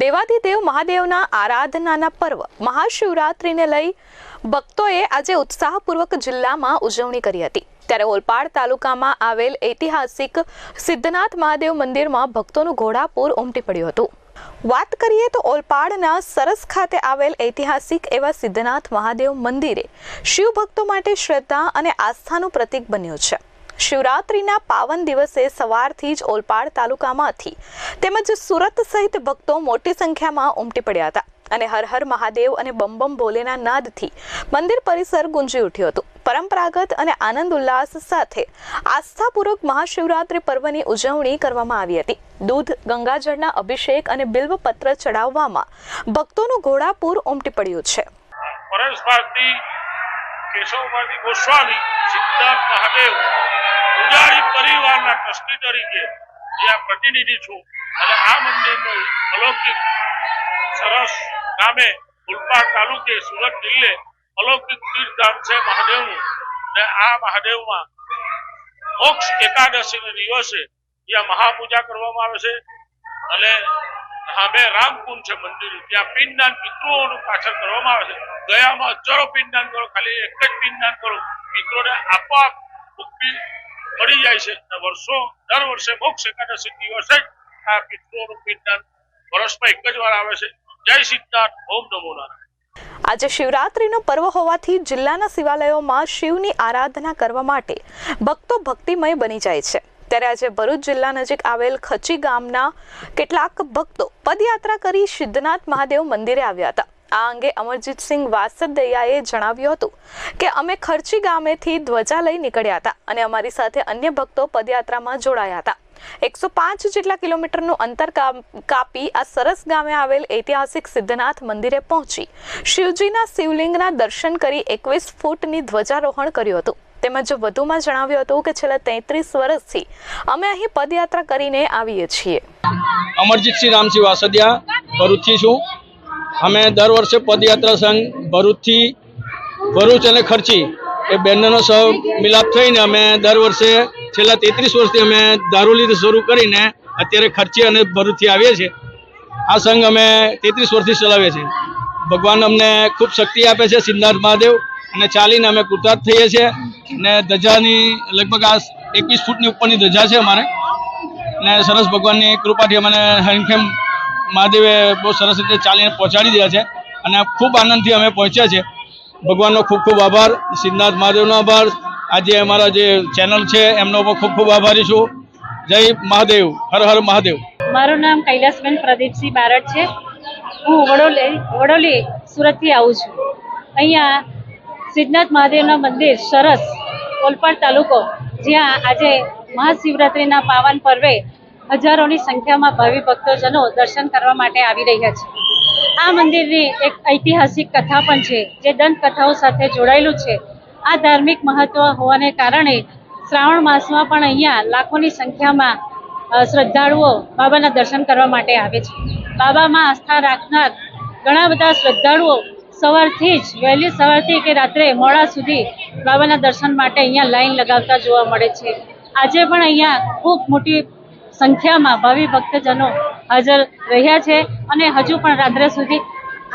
દેવાધિદેવ મહાદેવના આરાધનાના પર્વ મહાશિવરાત્રિને લઈ ભક્તોએ આજે ઉત્સાહપૂર્વક જિલ્લામાં ઉજવણી કરી હતી. ત્યારે ઓલપાડ તાલુકામાં આવેલ ઐતિહાસિક સિદ્ધનાથ મહાદેવ મંદિરમાં ભક્તોનું ઘોડાપૂર ઉમટી પડ્યું હતું. વાત કરીએ તો ઓલપાડના સરસ ખાતે આવેલ ઐતિહાસિક એવા સિદ્ધનાથ મહાદેવ મંદિરે શિવ ભક્તો માટે શ્રદ્ધા અને આસ્થાનું પ્રતીક બન્યું છે. શિવરાત્રિના પાવન દિવસે સવારથી જ ઓલપાડ તાલુકામાંથી તેમજ સુરત સહિત ભક્તો મોટી સંખ્યામાં ઉમટી પડ્યા હતા અને હર હર મહાદેવ અને બમ બમ ભોલેના નાદથી મંદિર પરિસર ગુંજી ઉઠ્યું હતું. પરંપરાગત અને આનંદ ઉલ્લાસ સાથે આસ્થાપૂર્વક મહાશિવરાત્રિ પર્વની ઉજવણી કરવામાં આવી હતી. દૂધ, ગંગાજળના અભિષેક અને બિલ્વપત્ર ચડાવવામાં ભક્તોનું ઘોડાપૂર ઉમટી પડ્યું છે. પરેશ ભારતી કેશવ ભારતી ગોસ્વામી, સિદ્ધાર્થ મહાદેવ, પૂજારી પરિવારના ટ્રસ્ટી તરીકે જે આ પ્રતિનિધિ છું અને આ મંદિરનું અલૌકિક સરસ ગામે ઉલપાડ તાલુકે સુરત જિલ્લે અલૌકિક તીર્થધામ છે મહાદેવનું. ને આ મહાદેવમાં મોક્ષ એકાદશીના દિવસે ત્યાં મહાપૂજા કરવામાં આવે છે અને સામે રામકુંડ મંદિર. ત્યાં પિંડદાન પિતૃઓનું પાછળ કરવામાં આવે છે. ગયામાં હજારો પિંડદાન કરો, ખાલી એક જ પિંડદાન કરો. પિત્રોને આપોઆપ મુક્તિ મળી જાય છે વર્ષો, દર વર્ષે મોક્ષ એકાદશી દિવસે આ પિતૃઓનું પિંડદાન વર્ષમાં એક જ વાર આવે છે. જય સિદ્ધાર્થ, ઓમ નમો નારાયણ. આજે શિવરાત્રીનો પર્વ હોવાથી જિલ્લાના શિવાલયોમાં શિવની આરાધના કરવા માટે ભક્તો ભક્તિમય બની જાય છે. ત્યારે આજે ભરૂચ જિલ્લા નજીક આવેલ ખચી ગામના કેટલાક ભક્તો પદયાત્રા કરી સિદ્ધનાથ મહાદેવ મંદિરે આવ્યા હતા. આ અંગે અમરજીતસિંહ વાસદયાએ જણાવ્યું હતું કે અમે ખર્ચી ગામેથી ધ્વજા લઈ નીકળ્યા હતા અને અમારી સાથે અન્ય ભક્તો પદયાત્રામાં જોડાયા હતા. એકસો પાંચ જેટલા કિલોમીટરનું અંતર કાપ- આ સરસ ગામે આવેલ ઐતિહાસિક સિદ્ધનાથ મંદિરે પહોંચી શિવજીના શિવલિંગના દર્શન કરી એકવીસ ફૂટની ધ્વજારોહણ કર્યું હતું. તેમજ વધુમાં જણાવ્યું હતું કે છેલ્લા તેત્રીસ વર્ષથી અમે અહીં પદયાત્રા કરીને આવીએ છીએ. અમરજીતસિંહ રામસિંહ વાસદિયા, ભરૂચથી છું. અમે દર વર્ષે પદયાત્રા સંઘ ભરૂચથી, ભરૂચ અને ખર્ચી એ બંનેનો સૌ મિલાપ થઈને અમે દર વર્ષે છેલ્લા તેત્રીસ વર્ષથી અમે દારૂલી શરૂ કરીને અત્યારે ખર્ચી અને ભરૂચથી આવીએ છીએ. આ સંઘ અમે તેત્રીસ વર્ષથી ચલાવીએ છીએ. ભગવાન અમને ખૂબ શક્તિ આપે છે, સિદ્ધાર્થ મહાદેવ. અને ચાલીને અમે કૃતાર્થ થઈએ છીએ. ને ધજાની લગભગ આ એકવીસ ફૂટની ઉપરની ધજા છે અમારે. ને સરસ ભગવાનની કૃપાથી અમને હરિખેમ મહાદેવે બહુ સરસ રીતે ચાલીને પહોંચાડી દીધા છે. અને ખૂબ આનંદથી અમે પહોંચ્યા છે ભગવાનનો ખૂબ ખૂબ આભાર. સિદ્ધનાથ મહાદેવનો આભાર. આજે અમારા જે ચેનલ છે, એમનો પણ ખૂબ ખૂબ આભારી છું. જય મહાદેવ. હર હર મહાદેવ. મારું નામ કૈલાસબેન પ્રદીપસિંહ બારડ છે. હું વડોલી વડોલી સુરતથી આવું છું. અહીંયા સિદ્ધનાથ મહાદેવના મંદિર સરસ ઓલપાડ તાલુકો, જ્યાં આજે મહાશિવરાત્રિના પાવન પર્વે હજારોની સંખ્યામાં ભાવિ ભક્તોજનો દર્શન કરવા માટે આવી રહ્યા છે. આ મંદિરની એક ઐતિહાસિક કથા પણ છે, જે દંતકથાઓ સાથે જોડાયેલું છે. આ ધાર્મિક મહત્વ હોવાને કારણે શ્રાવણ માસમાં પણ અહીંયા લાખોની સંખ્યામાં શ્રદ્ધાળુઓ બાબાના દર્શન કરવા માટે આવે છે. બાબામાં આસ્થા રાખનાર ઘણા બધા શ્રદ્ધાળુઓ સવારથી જ, વહેલી સવારથી કે રાત્રે મોડા સુધી બાબાના દર્શન માટે અહીંયા લાઈન લગાવતા જોવા મળે છે. આજે પણ અહીંયા ખૂબ મોટી સંખ્યામાં ભાવિ ભક્તજનો હાજર રહ્યા છે અને હજુ પણ રાત્રે સુધી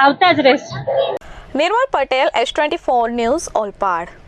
આવતા જ રહેશે. Nirmal Patel S twenty four news Olpad.